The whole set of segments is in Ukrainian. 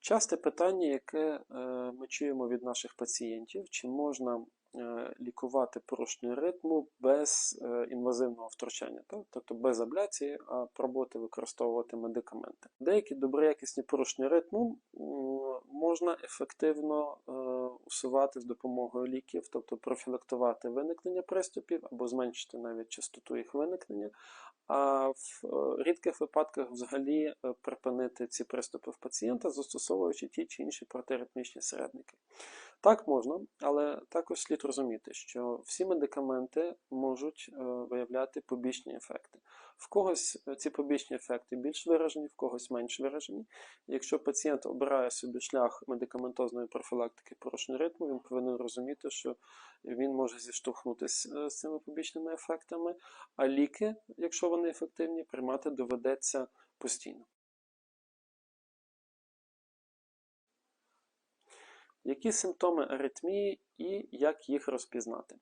Часте питання, яке е, ми чуємо від наших пацієнтів, чи можна е, лікувати порушення ритму без е, інвазивного втручання, так? тобто без абляції, а пробувати використовувати медикаменти. Деякі доброякісні порушення ритму можна ефективно усувати з допомогою ліків, тобто профілактувати виникнення приступів або зменшити навіть частоту їх виникнення. А в е, рідких випадках взагалі е, припинити ці приступи в пацієнта, застосовуючи ті чи інші протиритмічні середники. Так можна, але також слід розуміти, що всі медикаменти можуть е, виявляти побічні ефекти. В когось е, ці побічні ефекти більш виражені, в когось менш виражені. Якщо пацієнт обирає собі шлях медикаментозної профілактики порушень ритму, він повинен розуміти, що він може зіштовхнутися з цими побічними ефектами, а ліки, якщо вони ефективні, приймати доведеться постійно. Які симптоми аритмії і як їх розпізнати?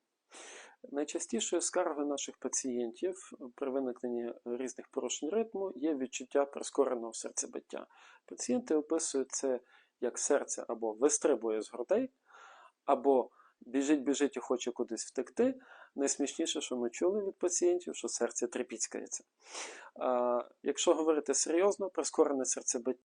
Найчастішою скаргою наших пацієнтів при виникненні різних порушень ритму є відчуття прискореного серцебиття. Пацієнти описують це як серце або вистрибує з грудей, або біжить-біжить і хоче кудись втекти. Найсмішніше, що ми чули від пацієнтів, що серце трепіцькається. А, Якщо говорити серйозно, прискорене серцебиття